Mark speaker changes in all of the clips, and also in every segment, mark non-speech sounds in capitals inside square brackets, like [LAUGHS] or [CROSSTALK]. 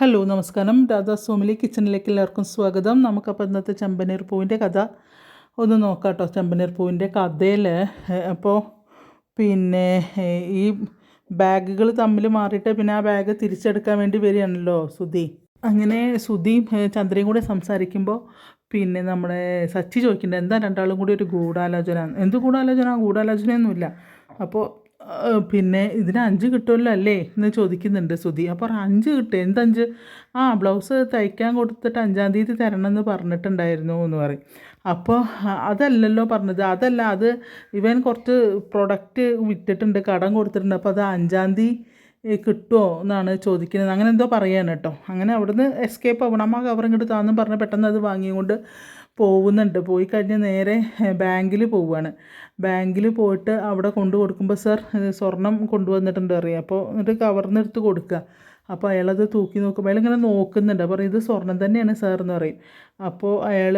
Speaker 1: Hello നമസ്കാരം. രാധാ സോമിലി കിച്ചണിലേക്ക് എല്ലാവർക്കും സ്വാഗതം. നമുക്കപ്പോൾ ഇന്നത്തെ ചെമ്പനീർ പൂവിന്റെ കഥ ഒന്ന് നോക്കാം കേട്ടോ ചെമ്പനീർ പൂവിന്റെ കഥയിൽ അപ്പോൾ പിന്നെ ഈ ബാഗുകൾ തമ്മിൽ മാറിയിട്ട് പിന്നെ ആ ബാഗ് തിരിച്ചെടുക്കാൻ വേണ്ടി വരികയാണല്ലോ സുധി. അങ്ങനെ സുധിയും ചന്ദ്രയും കൂടെ സംസാരിക്കുമ്പോൾ പിന്നെ നമ്മുടെ സച്ചി ചോദിക്കുന്നുണ്ട് എന്താ രണ്ടാളും കൂടി ഒരു ഗൂഢാലോചന? എന്ത് ഗൂഢാലോചന? ഗൂഢാലോചനയൊന്നുമില്ല. അപ്പോൾ പിന്നെ ഇതിന് അഞ്ച് കിട്ടുമല്ലോ അല്ലേ എന്ന് ചോദിക്കുന്നുണ്ട് സുധി. അപ്പോൾ അഞ്ച് കിട്ടും. എന്തഞ്ച്? ആ ബ്ലൗസ് തയ്ക്കാൻ കൊടുത്തിട്ട് അഞ്ചാം തീയതി തരണം എന്ന് പറഞ്ഞിട്ടുണ്ടായിരുന്നു എന്ന് പറയും. അപ്പോൾ അതല്ലല്ലോ പറഞ്ഞത്. അതല്ല അത് ഇവൻ കുറച്ച് പ്രൊഡക്റ്റ് വിറ്റിട്ടുണ്ട് കടം കൊടുത്തിട്ടുണ്ട്. അപ്പോൾ അത് അഞ്ചാം തീയതി കിട്ടുമോ എന്നാണ് ചോദിക്കുന്നത്. അങ്ങനെ എന്തോ പറയാണ് കേട്ടോ. അങ്ങനെ അവിടുന്ന് എസ്കേപ്പ് ആവണം അമ്മ കവർ ഇങ്ങോട്ട് താന്നും പറഞ്ഞ് പെട്ടെന്ന് അത് വാങ്ങിക്കൊണ്ട് പോകുന്നുണ്ട്. പോയി കഴിഞ്ഞ് നേരെ ബാങ്കിൽ പോവുകയാണ് ബാങ്കിൽ പോയിട്ട് അവിടെ കൊണ്ടു കൊടുക്കുമ്പോൾ സർ സ്വർണം കൊണ്ടുവന്നിട്ടുണ്ട് അറിയാം. അപ്പോൾ എന്നിട്ട് കവർന്നെടുത്ത് കൊടുക്കുക അപ്പോൾ അയാളത് തൂക്കി നോക്കുമ്പോൾ അയാൾ ഇങ്ങനെ നോക്കുന്നുണ്ട് അപ്പോൾ ഇത് സ്വർണം തന്നെയാണ് സാർ എന്ന് പറയും. അപ്പോൾ അയാൾ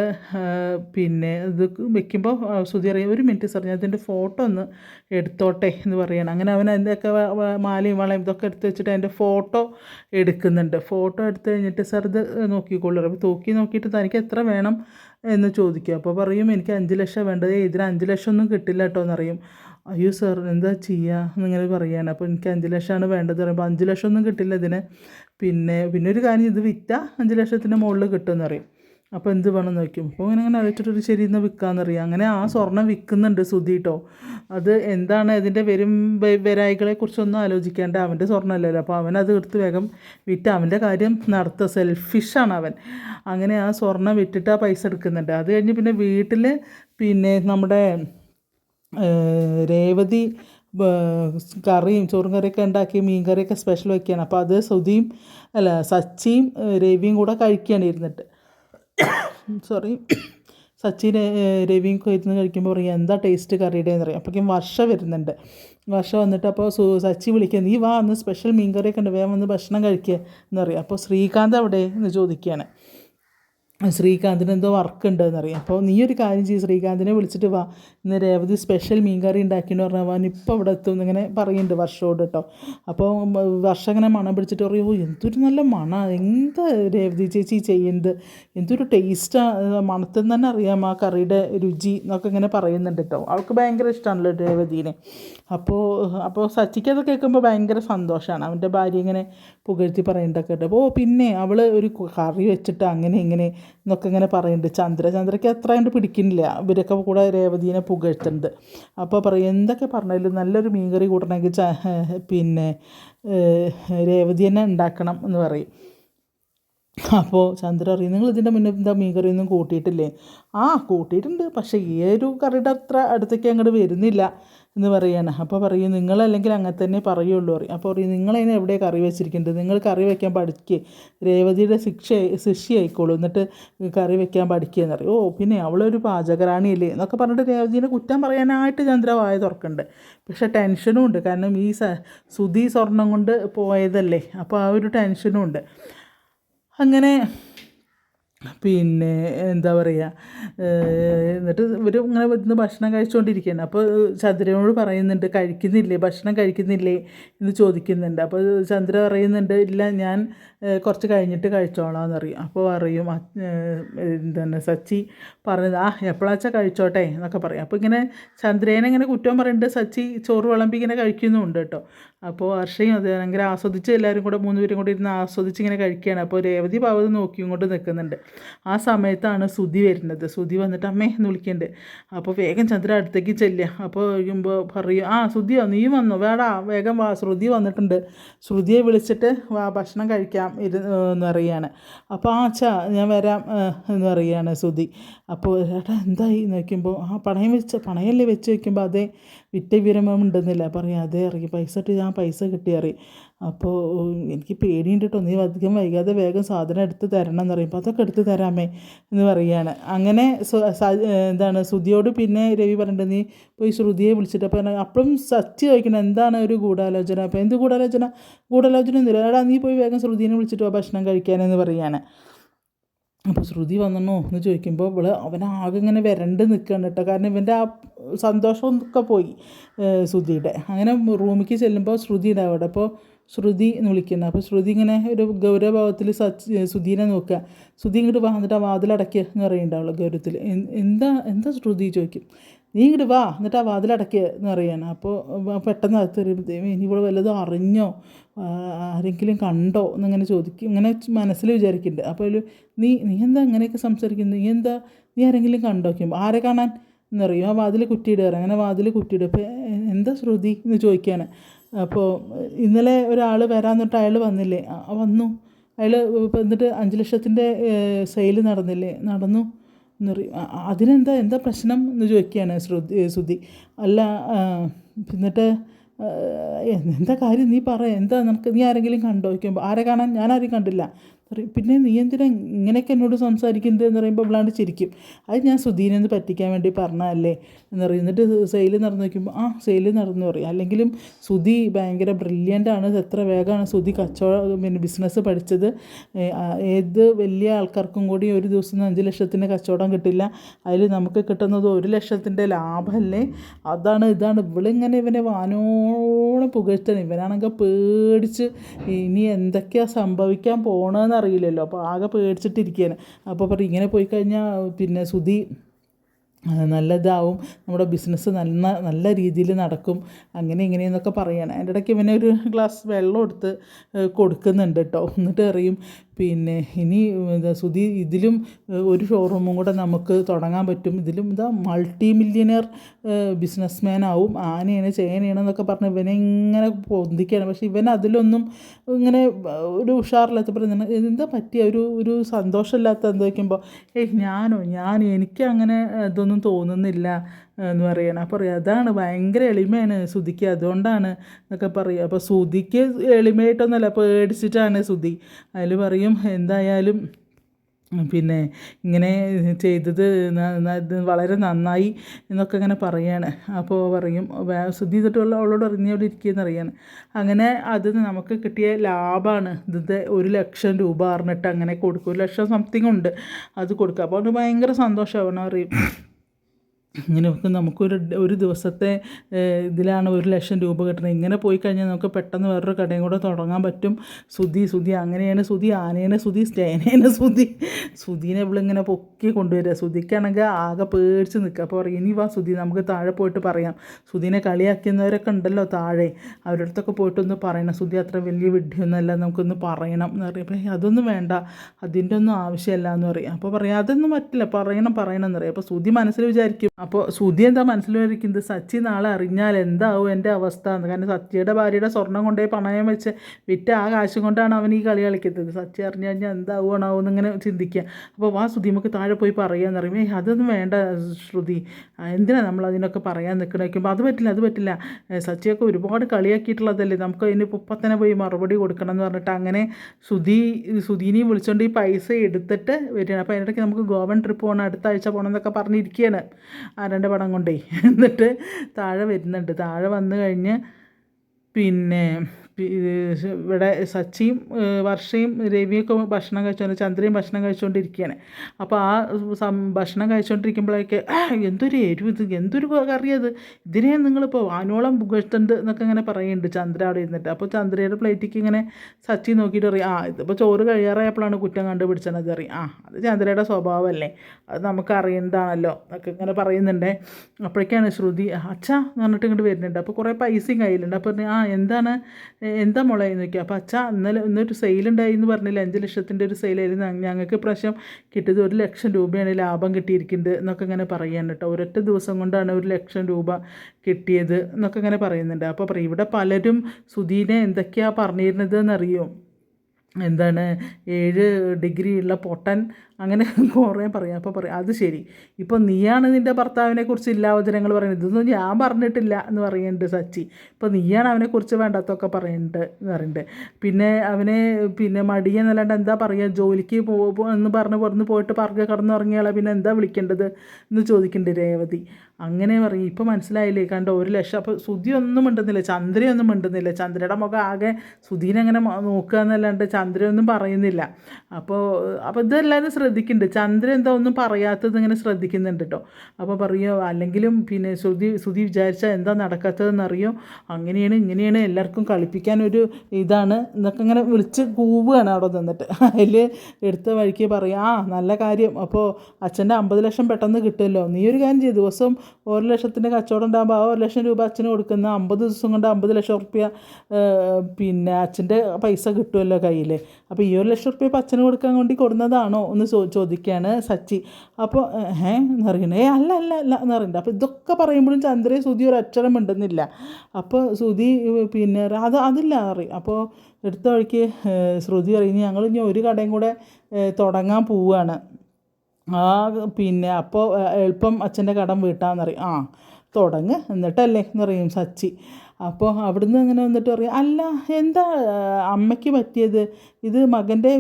Speaker 1: പിന്നെ ഇത് വെക്കുമ്പോൾ സുധി അറിയാം ഒരു മിനിറ്റ് സാർ ഞാൻ ഇതിന്റെ ഫോട്ടോ ഒന്ന് എടുത്തോട്ടെ എന്ന് പറയണം. അങ്ങനെ അവൻ അതിന്റെയൊക്കെ മാലയും വളയും ഇതൊക്കെ എടുത്ത് വെച്ചിട്ട് അതിന്റെ ഫോട്ടോ എടുക്കുന്നുണ്ട്. ഫോട്ടോ എടുത്ത് കഴിഞ്ഞിട്ട് സാർ ഇത് നോക്കിക്കോളൂ അപ്പോൾ തൂക്കി നോക്കിയിട്ട് തനിക്ക് എത്ര വേണം എന്ന് ചോദിക്കുക അപ്പോൾ പറയും എനിക്ക് അഞ്ച് ലക്ഷം വേണ്ടത്. ഇതിന് അഞ്ച് ലക്ഷം ഒന്നും കിട്ടില്ല കേട്ടോ എന്നറിയും അയ്യോ സാർ എന്താ ചെയ്യുക എന്നിങ്ങനെ പറയുകയാണ് അപ്പോൾ എനിക്ക് അഞ്ച് ലക്ഷമാണ് വേണ്ടത് പറയുമ്പോൾ അഞ്ച് ലക്ഷം ഒന്നും കിട്ടില്ല ഇതിന്. പിന്നെ പിന്നെ ഒരു കാര്യം ഇത് വിറ്റാൽ അഞ്ച് ലക്ഷത്തിന്റെ മുകളിൽ കിട്ടുമെന്ന് പറയും. അപ്പോൾ എന്ത് വേണം നോക്കും അപ്പോൾ ഇങ്ങനെ അങ്ങനെ അറിയിച്ചിട്ടൊരു ശരി എന്നാൽ വിൽക്കാമെന്നറിയാം അങ്ങനെ ആ സ്വർണം വിൽക്കുന്നുണ്ട് സുധി കേട്ടോ അത് എന്താണ് ഇതിന്റെ വരും വരായികളെ കുറിച്ചൊന്നും ആലോചിക്കേണ്ട. അവന്റെ സ്വർണമല്ലല്ലോ. അപ്പോൾ അവൻ അത് എടുത്ത് വേഗം വിറ്റ്. അവന്റെ കാര്യം നടത്തുക സെൽഫിഷാണ് അവൻ. അങ്ങനെ ആ സ്വർണം വിറ്റിട്ട് ആ പൈസ എടുക്കുന്നുണ്ട്. അത് കഴിഞ്ഞ് പിന്നെ വീട്ടിൽ പിന്നെ നമ്മുടെ രേവതി കറിയും ചോറും കറിയൊക്കെ ഉണ്ടാക്കി മീൻ കറിയൊക്കെ സ്പെഷ്യൽ വയ്ക്കുകയാണ് അപ്പോൾ അത് സുധിയും അല്ല സച്ചിയും രവിയും കൂടെ കഴിക്കുകയാണ് ഇരുന്നിട്ട്. സോറി സച്ചി രവിയും ഇരുന്ന് കഴിക്കുമ്പോൾ പറയും എന്താ ടേസ്റ്റ് കറിയുടെ എന്ന് പറയും. അപ്പോഴേക്കും വർഷ വരുന്നുണ്ട്. വർഷ വന്നിട്ട് അപ്പോൾ സു സച്ചി വിളിക്കുക നീ വാ അന്ന് സ്പെഷ്യൽ മീൻ കറിയൊക്കെ ഉണ്ട് വേഗം വന്ന് ഭക്ഷണം കഴിക്കുക എന്ന് പറയും. അപ്പോൾ ശ്രീകാന്ത് അവിടെ എന്ന് ചോദിക്കുകയാണ് ശ്രീകാന്തിന് എന്തോ വർക്ക് ഉണ്ടെന്ന് അറിയാം അപ്പോൾ നീ ഒരു കാര്യം ചെയ്യും ശ്രീകാന്തിനെ വിളിച്ചിട്ട് വാ. ഇന്ന് രേവതി സ്പെഷ്യൽ മീൻ കറി ഉണ്ടാക്കിയെന്ന് പറഞ്ഞാൽ അവൻ ഇപ്പോൾ ഇവിടെ എത്തും എന്നിങ്ങനെ പറയുന്നുണ്ട് വർഷോട് കേട്ടോ അപ്പോൾ വർഷം ഇങ്ങനെ മണം പിടിച്ചിട്ട് പറയും ഓ എന്തൊരു നല്ല മണ എന്താ രേവതി ചേച്ചി ചെയ്യുന്നത് എന്തൊരു ടേസ്റ്റാണ് മണത്തിൽ തന്നെ അറിയാം ആ കറിയുടെ രുചി എന്നൊക്കെ ഇങ്ങനെ പറയുന്നുണ്ട് കേട്ടോ അവൾക്ക് ഭയങ്കര ഇഷ്ടമാണല്ലോ രേവതിനെ. അപ്പോൾ അപ്പോൾ സച്ചിക്ക് അത് കേൾക്കുമ്പോൾ ഭയങ്കര സന്തോഷമാണ് അവന്റെ ഭാര്യ ഇങ്ങനെ പുകഴ്ത്തി പറയേണ്ടതൊക്കെ കേട്ടോ അപ്പോൾ പിന്നെ അവൾ ഒരു കറി വെച്ചിട്ട് അങ്ങനെ ഇങ്ങനെ എന്നൊക്കെ ഇങ്ങനെ പറയുന്നുണ്ട്. ചന്ദ്ര ചന്ദ്രയ്ക്ക് അത്ര കണ്ട് പിടിക്കുന്നില്ല. ഇവരൊക്കെ കൂടെ രേവതീനെ പുകഴ്ത്തുന്നുണ്ട് അപ്പോൾ പറയും എന്തൊക്കെ പറഞ്ഞാലും നല്ലൊരു മീൻകറി കൂട്ടണമെങ്കിൽ ച പിന്നെ രേവതി തന്നെ ഉണ്ടാക്കണം എന്ന് പറയും. അപ്പോൾ ചന്ദ്ര പറയും നിങ്ങൾ ഇതിന്റെ മുന്നേ എന്താ മീൻ ഒന്നും കൂട്ടിയിട്ടില്ലേ? ആ കൂട്ടിയിട്ടുണ്ട്. പക്ഷേ ഈ ഒരു കറിയുടെ അത്ര അടുത്തേക്ക് അങ്ങോട്ട് വരുന്നില്ല. എന്ന് പറയാണ്. അപ്പോൾ പറയും നിങ്ങളല്ലെങ്കിൽ അങ്ങനെ തന്നെ പറയുള്ളൂ പറയും. അപ്പോൾ പറയും നിങ്ങളതിനെ എവിടെ കറി വെച്ചിരിക്കേണ്ടത്? നിങ്ങൾ കറി വെക്കാൻ പഠിക്കുക രേവതിയുടെ ശിക്ഷ ശിഷ്യായിക്കോളൂ എന്നിട്ട് കറി വെക്കാൻ പഠിക്കുക എന്ന് പറയും. ഓ പിന്നെ അവളൊരു പാചകറാണിയല്ലേ? എന്നൊക്കെ പറഞ്ഞിട്ട് രേവതിനെ കുറ്റം പറയാനായിട്ട് ചന്ദ്ര വായ തുറക്കുന്നുണ്ട് പക്ഷെ ടെൻഷനും ഉണ്ട്. കാരണം ഈ സുധി സ്വർണം കൊണ്ട് പോയതല്ലേ? അപ്പോൾ ആ ഒരു ടെൻഷനും ഉണ്ട്. അങ്ങനെ പിന്നെ എന്താ പറയുക എന്നിട്ട് ഇവർ ഇങ്ങനെ ഇന്ന് ഭക്ഷണം കഴിച്ചുകൊണ്ടിരിക്കുകയാണ് അപ്പോൾ ചന്ദ്രനോട് പറയുന്നുണ്ട് കഴിക്കുന്നില്ലേ? ഭക്ഷണം കഴിക്കുന്നില്ലേ? എന്ന് ചോദിക്കുന്നുണ്ട്. അപ്പോൾ ചന്ദ്ര പറയുന്നുണ്ട് ഇല്ല ഞാൻ കുറച്ച് കഴിഞ്ഞിട്ട് കഴിച്ചോളാം അപ്പോൾ പറയും "ആ, ഏഹ് എന്താണ് സച്ചി പറഞ്ഞത് ആ എപ്പോഴാച്ചാ കഴിച്ചോട്ടെ? എന്നൊക്കെ പറയും. അപ്പോൾ ഇങ്ങനെ ചന്ദ്രേനെ ഇങ്ങനെ കുറ്റം പറയുന്നുണ്ട് സച്ചി ചോറ് വിളമ്പി ഇങ്ങനെ കഴിക്കുന്നുമുണ്ട് കേട്ടോ. അപ്പോൾ ഹർഷയും ഭയങ്കര ആസ്വദിച്ച് എല്ലാവരും കൂടെ മൂന്ന് പേരും കൂടി ഇരുന്ന് ആസ്വദിച്ച് ഇങ്ങനെ കഴിക്കുകയാണ്. അപ്പോൾ രേവതി പാവത് നോക്കിയും കൊണ്ട് നിൽക്കുന്നുണ്ട്. ആ സമയത്താണ് സുധി വരുന്നത്. സുധി വന്നിട്ട് അമ്മേ എന്ന് വിളിക്കുന്നുണ്ട്. അപ്പോൾ വേഗം ചന്ദ്ര അടുത്തേക്ക് ചെല്ലുക അപ്പോൾ കഴിയുമ്പോൾ പറയും ആ സുധിയോ നീ വന്നു? വേടാ വേഗം വാ. ശ്രുതി വന്നിട്ടുണ്ട്. ശ്രുതിയെ വിളിച്ചിട്ട് വാ ഭക്ഷണം കഴിക്കാം ഇരു എന്ന് പറയുകയാണ്. അപ്പോൾ ആ അച്ഛാ ഞാൻ വരാം എന്ന് പറയുകയാണ് സുധി. അപ്പോൾ ഏട്ടാ എന്തായി? നോക്കുമ്പോൾ ആ പണയം വെച്ച് പണയല്ലേ വെച്ച് വയ്ക്കുമ്പോൾ അതേ വിറ്റ വിരമം ഉണ്ടെന്നില്ല. പറയാം അതേ ഇറങ്ങി പൈസ ഇട്ട് ഞാൻ പൈസ കിട്ടിയറി അപ്പോൾ എനിക്ക് പേടിയുണ്ട് കേട്ടോ നീ അധികം വൈകാതെ വേഗം സാധനം എടുത്ത് തരണം എന്ന് പറയുമ്പോൾ അതൊക്കെ എടുത്ത് തരാമേ എന്ന് പറയുകയാണ് അങ്ങനെ എന്താണ് ശ്രുതിയോട് പിന്നെ രവി പറഞ്ഞിട്ട് നീ പോയി ശ്രുതിയെ വിളിച്ചിട്ട് അപ്പോൾ അപ്പോഴും സച്ചി ചോദിക്കണം എന്താണ് ഒരു ഗൂഢാലോചന? അപ്പോൾ എന്ത് ഗൂഢാലോചന? ഗൂഢാലോചന ഒന്നുമില്ല. എടാ നീ പോയി വേഗം ശ്രുതിനെ വിളിച്ചിട്ട് ഭക്ഷണം കഴിക്കാനെന്ന് പറയുകയാണ് അപ്പോൾ ശ്രുതി വന്നണോ എന്ന് ചോദിക്കുമ്പോൾ ഇവൾ അവനാകെ ഇങ്ങനെ വരണ്ട് നിൽക്കുകയാണ് കേട്ടോ. കാരണം ഇവന്റെ ആ സന്തോഷമൊക്കെ പോയി ശ്രുതിയുടെ. അങ്ങനെ റൂമിലേക്ക് ചെല്ലുമ്പോൾ ശ്രുതി അവിടെ അപ്പോൾ ശ്രുതി എന്ന് വിളിക്കുന്നത് അപ്പോൾ ശ്രുതി ഇങ്ങനെ ഒരു ഗൗരവഭാവത്തിൽ സച്ച് സുധീനെ നോക്കുക. സുധി ഇങ്ങോട്ട് വാ എന്നിട്ട് ആ വാതിലടയ്ക്കുക എന്ന് പറയുന്നുണ്ടാവുള്ളൂ ഗൗരവത്തിൽ. എന്താ എന്താ ശ്രുതി ചോദിക്കും. നീ ഇങ്ങോട്ട് വാ എന്നിട്ട് ആ വാതിലടയ്ക്കുക എന്ന് പറയാണ് അപ്പോൾ പെട്ടെന്ന് അകത്ത് ദൈവം ഇനി ഇവിടെ വല്ലതും അറിഞ്ഞോ? ആരെങ്കിലും കണ്ടോ? എന്നിങ്ങനെ ചോദിക്കും. ഇങ്ങനെ മനസ്സിൽ വിചാരിക്കുന്നുണ്ട്. അപ്പോൾ അതിൽ നീ നീ എന്താ അങ്ങനെയൊക്കെ സംസാരിക്കുന്നത്? നീ എന്താ നീ ആരെങ്കിലും കണ്ടോ? ആരെ കാണാൻ? എന്നറിയും ആ വാതിൽ കുറ്റിയിടുക അങ്ങനെ വാതിൽ കുറ്റിയിടുക അപ്പോൾ എന്താ ശ്രുതി എന്ന് ചോദിക്കുകയാണ്. അപ്പോൾ ഇന്നലെ ഒരാൾ വരാന്നിട്ട് അയാൾ വന്നില്ലേ? വന്നു. അയാൾ ഇപ്പം എന്നിട്ട് അഞ്ച് ലക്ഷത്തിന്റെ സെയിൽ നടന്നില്ലേ? നടന്നു. എന്നറി അതിനെന്താ എന്താ പ്രശ്നം എന്ന് ചോദിക്കുകയാണ് ശ്രുതി ശ്രുതി അല്ല എന്നിട്ട് എന്താ കാര്യം നീ പറ. എന്താ നിനക്ക് നീ ആരെങ്കിലും കണ്ടോ? ചോദിക്കുമ്പോൾ ആരെ കാണാൻ? ഞാൻ ആരെയും കണ്ടില്ല. പറയും പിന്നെ നീ എന്തിനാ ഇങ്ങനെയൊക്കെ എന്നോട് സംസാരിക്കുന്നത്? എന്ന് പറയുമ്പോൾ ഇവളാണ്ട് ചിരിക്കും. അത് ഞാൻ സുധീനെന്ന് പറ്റിക്കാൻ വേണ്ടി പറഞ്ഞതല്ലേ? എന്ന് പറയും. എന്നിട്ട് സെയിൽ നടന്നു നോക്കുമ്പോൾ ആ സെയിൽ നടന്നു പറയും. അല്ലെങ്കിലും സുധി ഭയങ്കര ബ്രില്യന്റ് ആണ്. എത്ര വേഗമാണ് സുധി കച്ചവടം പിന്നെ ബിസിനസ് പഠിച്ചത്. ഏത് വലിയ ആൾക്കാർക്കും കൂടി ഒരു ദിവസം അഞ്ച് ലക്ഷത്തിന്റെ കച്ചവടം കിട്ടില്ല. അതിൽ നമുക്ക് കിട്ടുന്നത് ഒരു ലക്ഷത്തിന്റെ ലാഭമല്ലേ? അതാണ് ഇതാണ്. ഇവളിങ്ങനെ ഇവനെ വാനോളം പുകഴ്ത്തണം ഇവനാണെങ്കിൽ പേടിച്ച് ഇനി എന്തൊക്കെയാണ് സംഭവിക്കാൻ പോകണമെന്ന് അറിയില്ലല്ലോ. അപ്പോൾ ആകെ പേടിച്ചിട്ടിരിക്കുകയാണ് അപ്പോൾ പറയും ഇങ്ങനെ പോയി കഴിഞ്ഞാൽ പിന്നെ സുധി നല്ലതാവും. നമ്മുടെ ബിസിനസ് നല്ല നല്ല രീതിയിൽ നടക്കും. അങ്ങനെ ഇങ്ങനെയെന്നൊക്കെ പറയണം. അതിന്റെ ഇടയ്ക്ക് ഇവനെ ഒരു ഗ്ലാസ് വെള്ളം എടുത്ത് കൊടുക്കുന്നുണ്ട് കേട്ടോ എന്നിട്ട് അറിയും പിന്നെ ഇനി ഇത് സുധി ഇതിലും ഒരു ഷോറൂമും കൂടെ നമുക്ക് തുടങ്ങാൻ പറ്റും. ഇതിലും ഇതാ മൾട്ടി മില്യനർ ബിസിനസ് ആവും. ആനയാണ് ചേനയാണ് എന്നൊക്കെ പറഞ്ഞ് ഇവനെ ഇങ്ങനെ പൊന്തിക്കുകയാണ്. പക്ഷേ ഇവൻ അതിലൊന്നും ഇങ്ങനെ ഒരു ഉഷാറില്ലാത്ത പറയുന്നത് എന്താ പറ്റിയ? ഒരു ഒരു സന്തോഷമില്ലാത്ത എന്താ വയ്ക്കുമ്പോൾ ഏയ് ഞാനോ ഞാൻ എനിക്ക് അങ്ങനെ ഇതൊന്നും തോന്നുന്നില്ല. എന്ന് പറയണം. അപ്പോൾ പറയും അതാണ് ഭയങ്കര എളിമയാണ് സുധിക്ക് അതുകൊണ്ടാണ് എന്നൊക്കെ പറയും. അപ്പോൾ സുധിക്ക് എളിമയായിട്ടൊന്നുമല്ല പേടിച്ചിട്ടാണ് സുധി അതിൽ പറയും എന്തായാലും പിന്നെ ഇങ്ങനെ ചെയ്തത് വളരെ നന്നായി എന്നൊക്കെ ഇങ്ങനെ പറയാണ്. അപ്പോൾ പറയും ശുദ്ധി തൊട്ടുള്ള അവളോട് അറിഞ്ഞ് അവിടെ ഇരിക്കുകയെന്ന് അറിയാണ്. അങ്ങനെ അത് നമുക്ക് കിട്ടിയ ലാഭമാണ് ഇത് ഒരു ലക്ഷം രൂപ അറിഞ്ഞിട്ട് അങ്ങനെ കൊടുക്കും. ഒരു ലക്ഷം സംതിങ് ഉണ്ട് അത് കൊടുക്കുക. അപ്പോൾ അത് ഭയങ്കര സന്തോഷമാവണം അറിയും ഇങ്ങനെ ഒക്കെ നമുക്കൊരു ഒരു ദിവസത്തെ ഇതിലാണ് ഒരു ലക്ഷം രൂപ കിട്ടുന്നത് ഇങ്ങനെ പോയി കഴിഞ്ഞാൽ നമുക്ക് പെട്ടെന്ന് വേറൊരു കടയും കൂടെ തുടങ്ങാൻ പറ്റും. സുധി സുധി അങ്ങനെയാണ് സുധി ആനേനെ സുധി സ്റ്റേനേനെ സുധി. സുധീനെ ഇവളിങ്ങനെ പൊക്കി കൊണ്ടുവരിക. സുധിക്കാണെങ്കിൽ ആകെ പേടിച്ച് നിൽക്കുക. അപ്പോൾ പറയും ഇനി വാ സുധി നമുക്ക് താഴെ പോയിട്ട് പറയാം. സുധീനെ കളിയാക്കുന്നവരൊക്കെ ഉണ്ടല്ലോ താഴെ. അവരുടെ അടുത്തൊക്കെ പോയിട്ടൊന്ന് പറയണം. സുധി അത്ര വലിയ വിഡ്ഢിയൊന്നുമല്ല നമുക്കൊന്ന് പറയണം. എന്ന് പറയും. അതൊന്നും വേണ്ട. അതിന്റെ ഒന്നും ആവശ്യമില്ല എന്ന് പറയും. അപ്പോൾ പറയാം അതൊന്നും പറ്റില്ല. പറയണം പറയണം എന്ന് പറയും. അപ്പോൾ സുധി മനസ്സിൽ വിചാരിക്കും അപ്പോൾ സുധി എന്താ മനസ്സിൽ വിചാരിക്കുന്നത് സച്ചി നാളെ അറിഞ്ഞാൽ എന്താവും എന്റെ അവസ്ഥ? എന്ന് കാരണം സച്ചിയുടെ ഭാര്യയുടെ സ്വർണം കൊണ്ടുപോയി പണയം വെച്ച് വിറ്റ് ആ കാശും കൊണ്ടാണ് അവൻ ഈ കളി കളിക്കുന്നത്. സച്ചി അറിഞ്ഞു കഴിഞ്ഞാൽ എന്താവുകയാണാവും എന്നിങ്ങനെ ചിന്തിക്കുക. അപ്പോൾ വാ സുധി നമുക്ക് താഴെ പോയി പറയാമെന്ന് അറിയുമ്പോൾ അതൊന്നും വേണ്ട ശ്രുതി. എന്തിനാണ് എന്തിനാ നമ്മൾ അതിനൊക്കെ പറയാൻ നിൽക്കണ? വയ്ക്കുമ്പോൾ അത് പറ്റില്ല അത് പറ്റില്ല. സച്ചിയൊക്കെ ഒരുപാട് കളിയാക്കിയിട്ടുള്ളതല്ലേ? നമുക്ക് അതിന് ഇപ്പത്തന്നെ പോയി മറുപടി കൊടുക്കണം എന്ന് പറഞ്ഞിട്ട് അങ്ങനെ സുധി സുധീനെയും വിളിച്ചുകൊണ്ട് ഈ പൈസ എടുത്തിട്ട് വരികയാണ്. അപ്പോൾ അതിനിടയ്ക്ക് നമുക്ക് ഗോവൻ ട്രിപ്പ് പോകണം അടുത്ത ആഴ്ച പോകണം എന്നൊക്കെ പറഞ്ഞിരിക്കുകയാണ്. ആരന്റെ പടം കൊണ്ടേ. [LAUGHS] എന്നിട്ട് താഴെ വരുന്നുണ്ട്. താഴെ വന്നു കഴിഞ്ഞ് പിന്നെ ഇവിടെ സച്ചിയും വർഷയും രവിയൊക്കെ ഭക്ഷണം കഴിച്ചുകൊണ്ട് ചന്ദ്രയും ഭക്ഷണം കഴിച്ചുകൊണ്ടിരിക്കുകയാണ് അപ്പോൾ ആ സം ഭക്ഷണം കഴിച്ചുകൊണ്ടിരിക്കുമ്പോഴേക്ക് എന്തൊരു എരിവ് ഇത് എന്തൊരു കറി അത് ഇതിനെ നിങ്ങളിപ്പോൾ വാനോളം പുകഴ്ത്തുണ്ട് എന്നൊക്കെ ഇങ്ങനെ പറയുന്നുണ്ട് ചന്ദ്ര അവിടെ ഇരുന്നിട്ട്. അപ്പോൾ ചന്ദ്രയുടെ പ്ലേറ്റിക്ക് ഇങ്ങനെ സച്ചി നോക്കിയിട്ട് അറിയാം ആ ഇതിപ്പോൾ ചോറ് കഴിയാറായപ്പോഴാണ് കുറ്റം കണ്ടുപിടിച്ചത് അറിയാം ആ അത് ചന്ദ്രയുടെ സ്വഭാവമല്ലേ? അത് നമുക്ക് അറിയുന്നതാണല്ലോ എന്നൊക്കെ ഇങ്ങനെ പറയുന്നുണ്ട്. അപ്പോഴേക്കാണ് ശ്രുതി അച്ഛാ എന്ന് പറഞ്ഞിട്ട് ഇങ്ങോട്ട് വരുന്നുണ്ട്. അപ്പോൾ കുറേ പൈസയും കയ്യിലുണ്ട്. അപ്പോൾ ആ എന്താണ് "എ, എന്താ മോളെ എന്ന് ചോദിക്കുക അപ്പോൾ അച്ഛാ ഇന്നലെ ഇന്നൊരു സെയിലുണ്ടായി എന്ന് പറഞ്ഞില്ല? അഞ്ച് ലക്ഷത്തിന്റെ ഒരു സെയിലായിരുന്നു ഞങ്ങൾക്ക് പ്രാവശ്യം കിട്ടിയത് ഒരു ലക്ഷം രൂപയാണ് ലാഭം കിട്ടിയിരിക്കുന്നത് എന്നൊക്കെ ഇങ്ങനെ പറയാൻ കേട്ടോ. ഒരൊറ്റ ദിവസം കൊണ്ടാണ് ഒരു ലക്ഷം രൂപ കിട്ടിയത് എന്നൊക്കെ ഇങ്ങനെ പറയുന്നുണ്ട്. അപ്പോൾ ഇവിടെ പലരും സുധീനെ എന്തൊക്കെയാണ് പറഞ്ഞിരുന്നത് എന്നറിയോ എന്താണ് ഏഴ് ഡിഗ്രി ഉള്ള പൊട്ടൻ അങ്ങനെ [LAUGHS] കുറേ പറയാം. അപ്പോൾ പറയാം അത് ശരി. ഇപ്പോൾ നീയാണ് നിന്റെ ഭർത്താവിനെ കുറിച്ച് ഇല്ലാവചനങ്ങൾ പറയുന്നത്. ഇതൊന്നും ഞാൻ പറഞ്ഞിട്ടില്ല എന്ന് പറയുന്നുണ്ട് സച്ചി. ഇപ്പോൾ നീയാണ് അവനെക്കുറിച്ച് വേണ്ടാത്തൊക്കെ പറയുന്നുണ്ട് എന്ന് പറയുന്നുണ്ട്. പിന്നെ അവനെ പിന്നെ മടിയെന്നല്ലാണ്ട് എന്താ പറയുക ജോലിക്ക് പോ പോ എന്ന് പറഞ്ഞ് പുറന്ന് പോയിട്ട് പറക്കെ കടന്നുറങ്ങിയാളെ പിന്നെ എന്താ വിളിക്കേണ്ടത് എന്ന് ചോദിക്കുന്നുണ്ട് രേവതി. അങ്ങനെ പറയും. ഇപ്പോൾ മനസ്സിലായില്ലേ? കണ്ടോ ഒരു ലക്ഷം. അപ്പോൾ സുധി ഒന്നും മിണ്ടുന്നില്ല. ചന്ദ്രയൊന്നും മിണ്ടുന്നില്ല. ചന്ദ്രയുടെ മുഖം ആകെ സുധീനെ അങ്ങനെ നോക്കുക എന്നല്ലാണ്ട് ചന്ദ്രയൊന്നും പറയുന്നില്ല. അപ്പോൾ അപ്പോൾ ഇതെല്ലാവരും ശ്രദ്ധിക്കുന്നുണ്ട്. ചന്ദ്രൻ എന്താ ഒന്നും പറയാത്തത് ഇങ്ങനെ ശ്രദ്ധിക്കുന്നുണ്ട് കേട്ടോ അപ്പോൾ പറയുമോ അല്ലെങ്കിലും പിന്നെ ശ്രുതി ശ്രുതി വിചാരിച്ചാൽ എന്താ നടക്കാത്തതെന്നറിയോ? അങ്ങനെയാണ് ഇങ്ങനെയാണ് എല്ലാവർക്കും കളിപ്പിക്കാൻ ഒരു ഇതാണ് എന്നൊക്കെ ഇങ്ങനെ വിളിച്ച് കൂവുകയാണ് അവിടെ നിന്നിട്ട്. അതിൽ എടുത്ത വഴിക്ക് പറയാം ആ നല്ല കാര്യം. അപ്പോൾ അച്ഛന്റെ അമ്പത് ലക്ഷം പെട്ടെന്ന് കിട്ടുമല്ലോ. നീ ഒരു കാര്യം ചെയ്തു ദിവസം ഒരു ലക്ഷത്തിന്റെ കച്ചവടം ഉണ്ടാകുമ്പോൾ ആ ഒരു ലക്ഷം രൂപ അച്ഛന് കൊടുക്കുന്ന അമ്പത് ദിവസം കൊണ്ട് അമ്പത് ലക്ഷം റുപ്യ പിന്നെ അച്ഛന്റെ പൈസ കിട്ടുമല്ലോ കയ്യിൽ അപ്പോൾ ഈ ഒരു ലക്ഷം റുപ്യ അച്ഛന് കൊടുക്കാൻ വേണ്ടി കൊടുക്കുന്നതാണോ എന്ന് ചോ ചോദിക്കുകയാണ് സച്ചി. അപ്പോൾ ഏ എന്നറിയണേ ഏ അല്ല അല്ല അല്ല എന്ന് അപ്പോൾ ഇതൊക്കെ പറയുമ്പോഴും ചന്ദ്രയെ സുതി ഒരു അക്ഷരം ഉണ്ടെന്നില്ല അപ്പോൾ സുതി പിന്നെ അത് അതില്ല അറിയും അപ്പോൾ എടുത്ത വഴിക്ക് ശ്രുതി പറയുന്നു ഞങ്ങൾ ഇനി ഒരു കടയും കൂടെ തുടങ്ങാൻ പോവുകയാണ് ആ പിന്നെ അപ്പോൾ എളുപ്പം അച്ഛന്റെ കടം വീട്ടാന്നറിയും ആ തുടങ്ങ് എന്നിട്ടല്ലേ എന്ന് പറയും സച്ചി. അപ്പോൾ അവിടുന്ന് അങ്ങനെ വന്നിട്ട് പറയും അല്ല എന്താ അമ്മയ്ക്ക് പറ്റിയത്? ഇത് മകന്റെ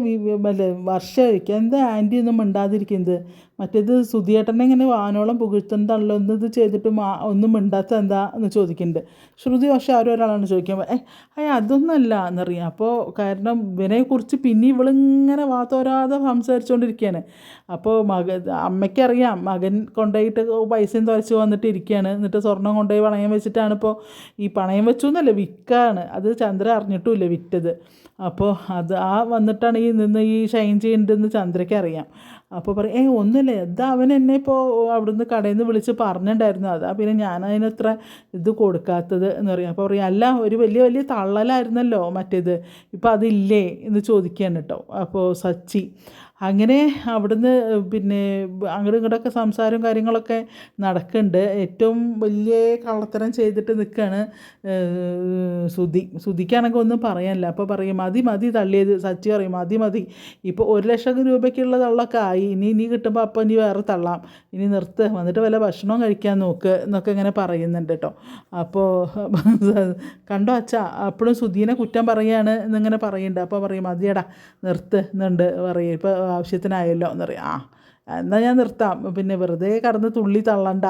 Speaker 1: അല്ല വർഷമായിരിക്കും എന്താ ആന്റി ഒന്നും മിണ്ടാതിരിക്കുന്നത്? മറ്റേത് സുധിയേട്ടനെ ഇങ്ങനെ വാനോളം പുകഴ്ത്തണ്ടല്ലോ ഒന്ന് ഇത് ചെയ്തിട്ട് ഒന്നും മിണ്ടാത്ത എന്താ എന്ന് ചോദിക്കുന്നുണ്ട്. ശ്രുതി പക്ഷേ ആരും ഒരാളാണ് ചോദിക്കുമ്പോൾ ഏ അയ്യ അതൊന്നല്ല എന്നറിയാം. അപ്പോൾ കാരണം ഇവനെക്കുറിച്ച് പിന്നെ ഇവളിങ്ങനെ വാത്തോരാതെ സംസാരിച്ചുകൊണ്ടിരിക്കുകയാണ് അപ്പോൾ മക അമ്മയ്ക്കറിയാം മകൻ കൊണ്ടുപോയിട്ട് പൈസയും തുറച്ച് വന്നിട്ട് ഇരിക്കുകയാണ് എന്നിട്ട് സ്വർണം കൊണ്ടുപോയി പണയം വെച്ചിട്ടാണ് ഇപ്പോൾ ഈ പണയം വെച്ചു എന്നല്ല വിൽക്കാണ് അത് ചന്ദ്ര അറിഞ്ഞിട്ടുമില്ല വിറ്റത്. അപ്പോൾ അത് ആ വന്നിട്ടാണ് ഈ നിന്ന് ഈ ഷൈൻ ചെയ്യുന്നുണ്ടെന്ന് ചന്ദ്രയ്ക്ക് അറിയാം. അപ്പോൾ പറയും ഏ ഒന്നുമില്ല. എന്താ അവൻ എന്നെ ഇപ്പോൾ അവിടുന്ന് കടയിൽ നിന്ന് വിളിച്ച് പറഞ്ഞിട്ടുണ്ടായിരുന്നു അതാ പിന്നെ ഞാൻ അതിനത്ര ഇത് കൊടുക്കാത്തത് എന്ന് പറയും. അപ്പോൾ പറയും അല്ല ഒരു വലിയ വലിയ തള്ളലായിരുന്നല്ലോ മറ്റേത്. ഇപ്പോൾ അതില്ലേ? എന്ന് ചോദിക്കുകയാണ് കേട്ടോ. അപ്പോൾ സച്ചി അങ്ങനെ അവിടുന്ന് പിന്നെ അങ്ങോട്ടും ഇങ്ങോട്ടൊക്കെ സംസാരവും കാര്യങ്ങളൊക്കെ നടക്കുന്നുണ്ട് ഏറ്റവും വലിയ കള്ളത്തരം ചെയ്തിട്ട് നിൽക്കുകയാണ് സുധി. സുധിക്കാണെങ്കിൽ ഒന്നും പറയാനില്ല. അപ്പോൾ പറയും മതി മതി തള്ളിയത്. സച്ചി പറയും മതി മതി. ഇപ്പോൾ ഒരു ലക്ഷം രൂപയ്ക്കുള്ള തള്ളൊക്കെ ആയി ഇനി ഇനി കിട്ടുമ്പോൾ അപ്പം ഇനി വേറെ തള്ളാം. ഇനി നിർത്ത്. വന്നിട്ട് വല്ല ഭക്ഷണവും കഴിക്കാൻ നോക്ക് എന്നൊക്കെ ഇങ്ങനെ പറയുന്നുണ്ട് കേട്ടോ അപ്പോൾ [LAUGHS] കണ്ടോ അച്ഛ അപ്പോഴും സുധീനെ കുറ്റം പറയാണ് എന്നിങ്ങനെ പറയുന്നുണ്ട്. അപ്പോൾ പറയും മതിയടാ നിർത്ത് എന്നുണ്ട് പറയും. ഇപ്പോൾ ആവശ്യത്തിനായല്ലോ എന്ന് പറയും ആ എന്നാൽ ഞാൻ നിർത്താം. പിന്നെ വെറുതെ കടന്ന് തുള്ളി തള്ളണ്ട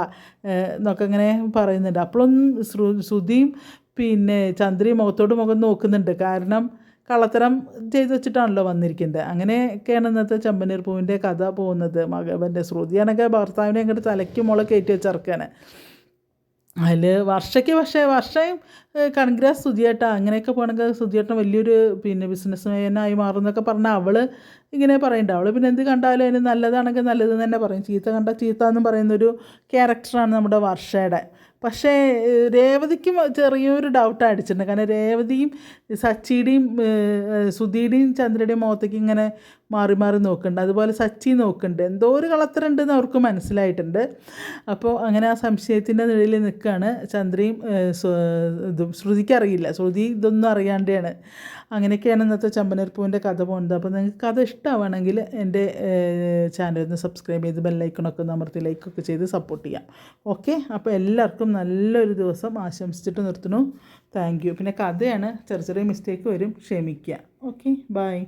Speaker 1: എന്നൊക്കെ ഇങ്ങനെ പറയുന്നുണ്ട്. അപ്പോഴും ശ്രു ശ്രുതിയും പിന്നെ ചന്ദ്രയും മുഖത്തോട് മുഖം നോക്കുന്നുണ്ട്. കാരണം കള്ളത്തരം ചെയ്ത് വെച്ചിട്ടാണല്ലോ വന്നിരിക്കുന്നത്. അങ്ങനെയൊക്കെയാണ് ഇന്നത്തെ ചെമ്പനീർ പൂവിന്റെ കഥ പോകുന്നത്. മകവന്റെ ശ്രുതിയാണെങ്കിൽ ഭർത്താവിനെ അങ്ങോട്ട് തലയ്ക്ക് മുള കയറ്റി അതിൽ വർഷയ്ക്ക് പക്ഷേ വർഷയും കൺഗ്രാസ് സുധിയേട്ട അങ്ങനെയൊക്കെ പോകണമെങ്കിൽ സുധിയേട്ടൻ വലിയൊരു പിന്നെ ബിസിനസ് മാനായി മാറുമെന്നൊക്കെ പറഞ്ഞാൽ അവൾ ഇങ്ങനെ പറയണ്ട അവൾ പിന്നെ എന്ത് കണ്ടാലും അതിന് നല്ലതാണെങ്കിൽ നല്ലത് തന്നെ പറയും. ചീത്ത കണ്ട ചീത്ത എന്ന് പറയുന്നൊരു ക്യാരക്ടറാണ് നമ്മുടെ വർഷയുടെ. പക്ഷേ രേവതിക്കും ചെറിയൊരു ഡൗട്ട് അടിച്ചിട്ടുണ്ട്. കാരണം രേവതിയും സച്ചിയുടെയും സുധീടെയും ചന്ദ്രയുടെയും മുഖത്തേക്ക് ഇങ്ങനെ മാറി മാറി നോക്കുന്നുണ്ട് അതുപോലെ സച്ചി നോക്കുന്നുണ്ട് എന്തോ ഒരു കളത്തരുണ്ടെന്ന് അവർക്ക് മനസ്സിലായിട്ടുണ്ട്. അപ്പോൾ അങ്ങനെ ആ സംശയത്തിന്റെ നിഴലിൽ നിൽക്കുകയാണ് ചന്ദ്രയും ഇതും. ശ്രുതിക്ക് അറിയില്ല. ശ്രുതി ഇതൊന്നും അറിയാണ്ടാണ്. അങ്ങനെയൊക്കെയാണ് ഇന്നത്തെ ചമ്പനർപ്പൂവിന്റെ കഥ പോകുന്നത്. അപ്പോൾ നിങ്ങൾക്ക് കഥ ഇഷ്ടമാണെങ്കിൽ എന്റെ ചാനൽ ഒന്ന് സബ്സ്ക്രൈബ് ചെയ്ത് ബെല്ലൈക്കണൊക്കെ ഒന്ന് അമർത്തി ലൈക്കൊക്കെ ചെയ്ത് സപ്പോർട്ട് ചെയ്യാം. ഓക്കെ? അപ്പോൾ എല്ലാവർക്കും നല്ലൊരു ദിവസം ആശംസിച്ചിട്ട് നിർത്തുന്നു. Thank you. പിന്നെ കഥയാണ്. ചെറിയ ചെറിയ മിസ്റ്റേക്ക് വരും. ക്ഷമിക്കുക. ഓക്കെ? ബൈ.